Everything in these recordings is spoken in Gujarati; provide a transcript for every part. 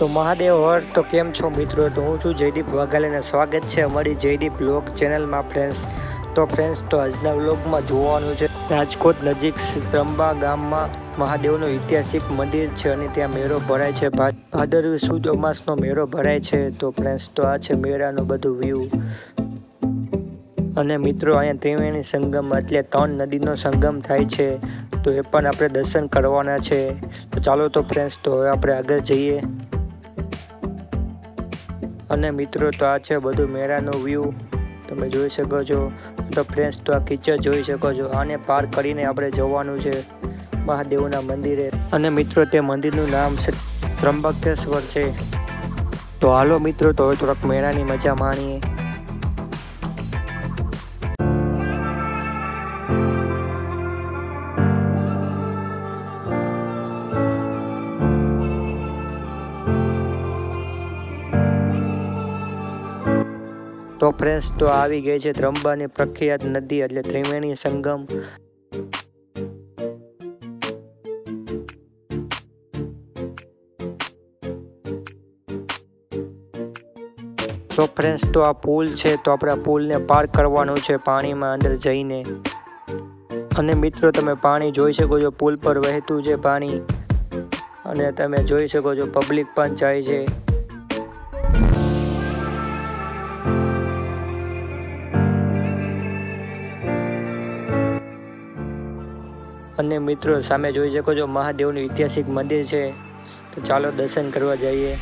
તો મહાદેવ હર, તો કેમ છો મિત્રો? તો હું છું જયદીપ વાઘાલીને સ્વાગત છે અમારી જયદીપ બ્લોગ ચેનલમાં ફ્રેન્ડ્સ તો ફ્રેન્ડ્સ તો આજના બ્લોગમાં જોવાનું છે રાજકોટ નજીક ત્રંબા ગામમાં મહાદેવનું ઐતિહાસિક મંદિર છે અને ત્યાં મેળો ભરાય છે. ભાદરવી સુદ અમાસનો મેળો ભરાય છે. તો ફ્રેન્ડ્સ તો આ છે મેળાનું બધું વ્યૂ અને મિત્રો, અહીંયા ત્રિવેણી સંગમ એટલે ત્રણ નદીનો સંગમ થાય છે. તો એ પણ આપણે દર્શન કરવાના છે. તો ચાલો તો ફ્રેન્ડ્સ તો હવે આપણે આગળ જઈએ. અને મિત્રો, તો આ છે બધું મેળાનું વ્યૂ તમે જોઈ શકો છો. તો ફ્રેન્ડ્સ તો આ કિચર જોઈ શકો છો. આને પાર કરીને આપણે જવાનું છે મહાદેવના મંદિરે. અને મિત્રો, તે મંદિરનું નામ છે ત્રંબકેશ્વર છે. તો હાલો મિત્રો, તો હવે થોડાક મેળાની મજા માણીએ. તો ફ્રેન્ડ્સ, તો આવી ગઈ છે ત્રંબાની પ્રખ્યાત નદી એટલે ત્રિવેણી સંગમ. તો ફ્રેન્ડ્સ, તો આ પુલ છે, તો આપણે આ પુલને પાર કરવાનું છે પાણીમાં અંદર જઈને. અને મિત્રો, તમે પાણી જોઈ શકો છો, પુલ પર વહેતું છે પાણી. અને તમે જોઈ શકો છો, પબ્લિક પણ જાય છે. અને મિત્રો સામે જોઈ શકો છો, મહાદેવનું ઐતિહાસિક મંદિર છે. તો ચાલો દર્શન કરવા જઈએ.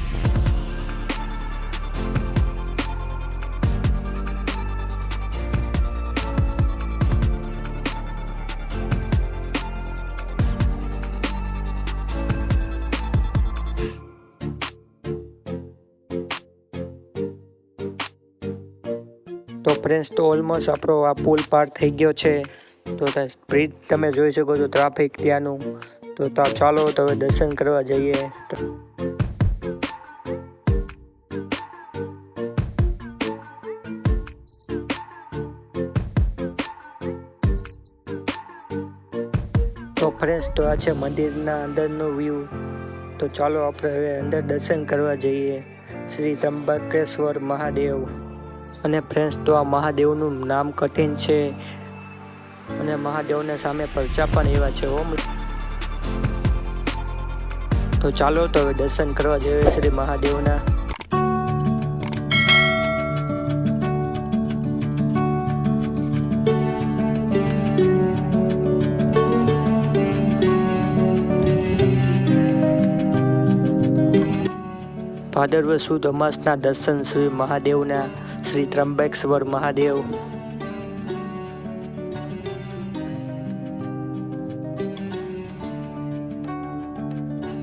તો ફ્રેન્ડ્સ તો ઓલમોસ્ટ આપણો આ પુલ પાર થઈ ગયો છે. તો બ્રિજ તમે જોઈ શકો છો ટ્રાફિક ત્યાંનું. તો ત્યાં ચાલો તો હવે દર્શન કરવા જઈએ. તો- ફ્રેન્ડ્સ તો આ છે મંદિરના અંદરનો વ્યૂ તો ચાલો આપણે હવે અંદર દર્શન કરવા જઈએ. શ્રી ત્રંબકેશ્વર મહાદેવ. અને ફ્રેન્ડ્સ તો આ મહાદેવનું નામ કઠિન છે. અને મહાદેવના સામે પરચા પણ એવા છે, હો તો ચાલો તો હવે દર્શન કરવા જઈએ શ્રી મહાદેવના. ભાદરવ સુદ અમાસના દર્શન શ્રી મહાદેવના, શ્રી ત્રંબકેશ્વર મહાદેવ.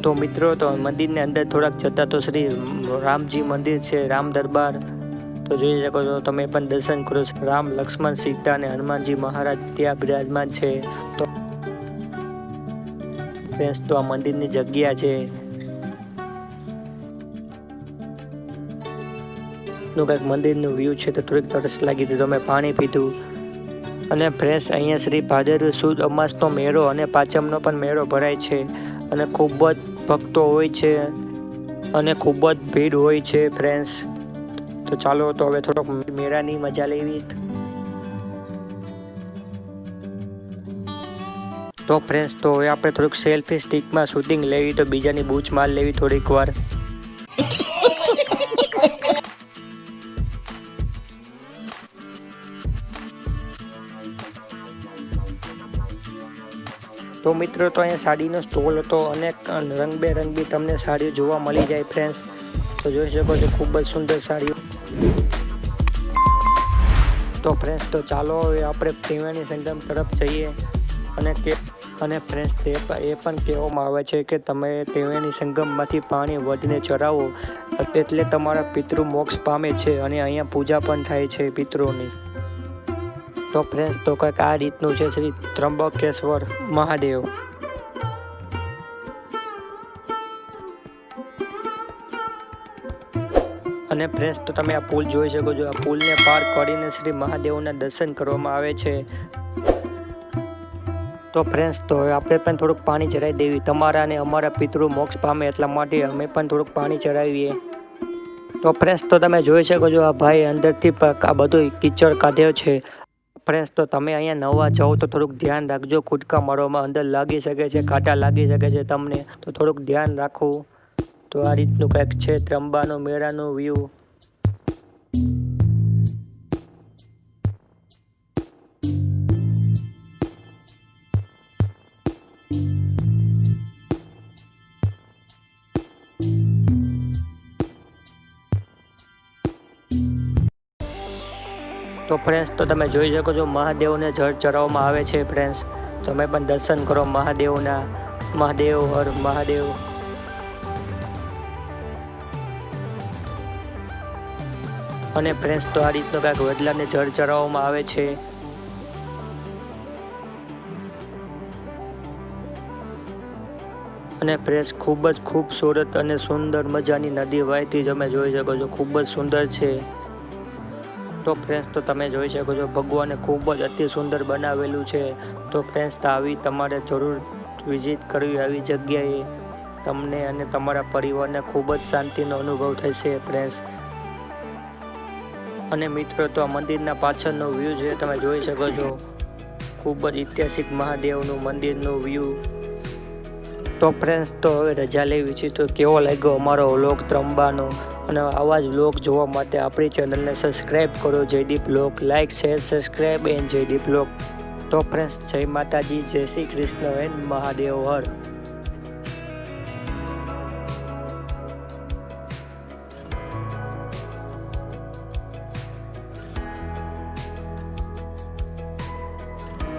તો મિત્રો, તો મંદિરની અંદર થોડાક જતા તો શ્રી રામજી મંદિર છે, રામ દરબાર. તો જોઈ શકો છો, તમે પણ દર્શન કરો છો. રામ લક્ષ્મણ, સીતા અને હનુમાનજી મહારાજ ત્યાં બિરાજમાન છે. તો તો આ મંદિરની જગ્યા છે. નું કંઈક મંદિરનું વ્યૂ છે, તો થોડીક તરસ લાગી હતી, તો મેં પાણી પીધું. અને ફ્રેશ અહીંયા શ્રી ભાદરવી સુદ અમાસનો મેળો અને પાચમનો પણ મેળો ભરાય છે. અને ખૂબ જ ભક્તો હોય છે અને ખૂબ જ ભીડ હોય છે ફ્રેન્ડ્સ તો ચાલો, તો હવે થોડોક મેળાની મજા લેવી. તો ફ્રેન્ડ્સ તો હવે આપણે થોડુંક સેલ્ફી સ્ટિકમાં શૂટિંગ લેવી, તો બીજાની બૂચ માર લેવી થોડીક વાર. તો મિત્રો, તો અહીંયા સાડીનો સ્ટોલ હતો અને રંગબેરંગી તમને સાડીઓ જોવા મળી જાય ફ્રેન્ડ્સ તો જોઈ શકો છો, ખૂબ જ સુંદર સાડીઓ. તો ફ્રેન્ડ્સ તો ચાલો હવે આપણે ત્રિવેણી સંગમ તરફ જઈએ. અને કે, અને ફ્રેન્ડ્સ તે એ પણ કહેવામાં આવે છે કે તમે ત્રિવેણી સંગમમાંથી પાણી વધીને ચડાવો એટલે તમારા પિતૃ મોક્ષ પામે છે અને અહીંયા પૂજા પણ થાય છે પિતૃની. તો ફ્રેન્ડ્સ તો કંઈક આ રીતનું છે શ્રી ત્રંબકેશ્વર મહાદેવ. અને ફ્રેન્ડ્સ તો તમે આ પુલ જોઈ શકો છો. આ પુલને પાર કરીને શ્રી મહાદેવના દર્શન કરવામાં આવે છે. તો ફ્રેન્ડ્સ તો આપણે પણ થોડુંક પાણી ચડાવી દેવી. તમારા અને અમારા પિતૃ મોક્ષ પામે એટલા માટે અમે પણ થોડુંક પાણી ચડાવીએ તો ફ્રેન્ડ્સ તો તમે જોઈ શકો છો, આ ભાઈ અંદરથી આ બધું કિચડ કાઢ્યો છે. ફ્રેન્ડ્સ તો તમે અહીંયા નવા જાઓ તો થોડુંક ધ્યાન રાખજો. કૂદકા મારવામાં અંદર લાગી શકે છે કાંટા લાગી શકે છે તમને. તો થોડુંક ધ્યાન રાખવું તો આ રીતનું કંઈક છે, ત્રંબાનો મેળાનો વ્યૂ તો ફ્રેન્ડ્સ તો તમે જોઈ શકો છો મહાદેવને જળ ચડાવવામાં આવે છે ફ્રેન્ડ્સ તમે પણ દર્શન કરો મહાદેવના, મહાદેવ હર મહાદેવ. અને ફ્રેન્ડ્સ તો આ રીતનો કાંઈક વડલાને જળ ચડાવવામાં આવે છે. અને ફ્રેન્ડ્સ ખૂબ જ ખૂબસૂરત અને સુંદર મજાની નદી વહેતી તમે જોઈ શકો છો, ખૂબ જ સુંદર છે. તો ફ્રેન્ડ્સ તો તમે જોઈ શકો છો, ભગવાને ખૂબ જ અતિ સુંદર બનાવેલું છે. તો ફ્રેન્ડ્સ તો આવી તમારે જરૂર વિઝિટ કરવી આવી જગ્યાએ. તમને અને તમારા પરિવારને ખૂબ જ શાંતિનો અનુભવ થશે ફ્રેન્ડ્સ અને મિત્રો, તો આ મંદિરના પાછળનો વ્યૂ છે, તમે જોઈ શકો છો. ખૂબ જ ઐતિહાસિક મહાદેવનું મંદિરનું વ્યૂ તો ફ્રેન્ડ્સ તો હવે રજા લેવી છે, તો કેવો લાગ્યો અમારો લોક ત્રંબાનો? અને આવા જ બ્લોગ જોવા માટે આપણી ચેનલને સબસ્ક્રાઈબ કરો. Jaydeep vlog like share subscribe and Jaydeep vlog તો ફ્રેન્ડ્સ જય માતાજી, જય શ્રી કૃષ્ણ એન્ડ મહાદેવ હર.